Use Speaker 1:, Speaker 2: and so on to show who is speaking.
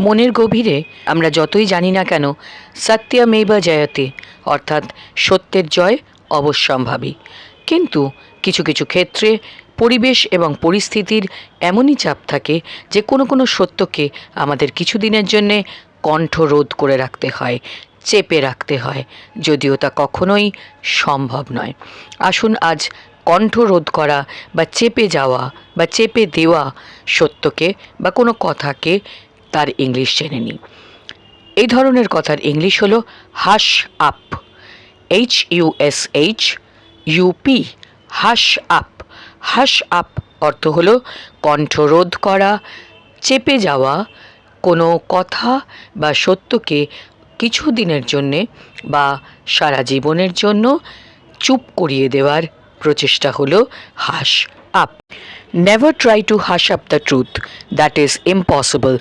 Speaker 1: মনের গভীরে আমরা যতই জানি না কেন সত্যমেব জয়তে, অর্থাৎ সত্যের জয় অবশ্যম্ভাবী। কিন্তু কিছু কিছু ক্ষেত্রে পরিবেশ এবং পরিস্থিতির এমনই চাপ থাকে যে কোনো কোনো সত্যকে আমাদের কিছুদিনের জন্যে কণ্ঠরোধ করে রাখতে হয়, চেপে রাখতে হয়, যদিও তা কখনোই সম্ভব নয়। আসুন আজ কণ্ঠরোধ করা বা চেপে যাওয়া বা চেপে দেওয়া সত্যকে বা কোনো কথাকে তার ইংলিশ জেনে নিই এই ধরনের কথার ইংলিশ হলো hush up H U S H U P hush up hush up অর্থ হলো কণ্ঠরোধ করা, চেপে যাওয়া, কোনো কথা বা সত্যকে কিছু দিনের জন্যে বা সারা জীবনের জন্য চুপ করিয়ে দেওয়ার প্রচেষ্টা হলো hush up never try to hush up the truth that is impossible